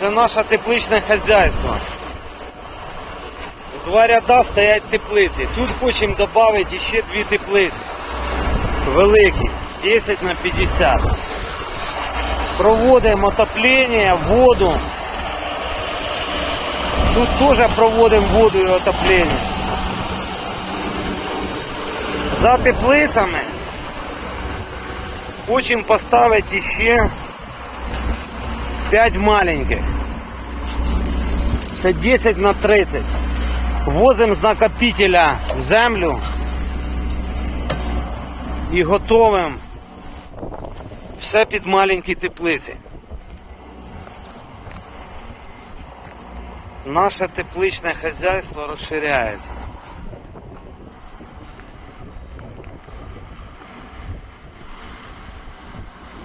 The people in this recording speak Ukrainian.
Це наше тепличне хазяйство. В два ряда стоять теплиці. Тут хочемо додати ще дві теплиці. Великі, 10 на 50. Проводимо отоплення, воду. Тут теж проводимо воду і отоплення. За теплицями хочемо поставити ще 5 маленьких. Це 10 на 30. Возимо з накопителя землю і готовим все під маленькі теплиці. Наше тепличне хазяйство розширяється.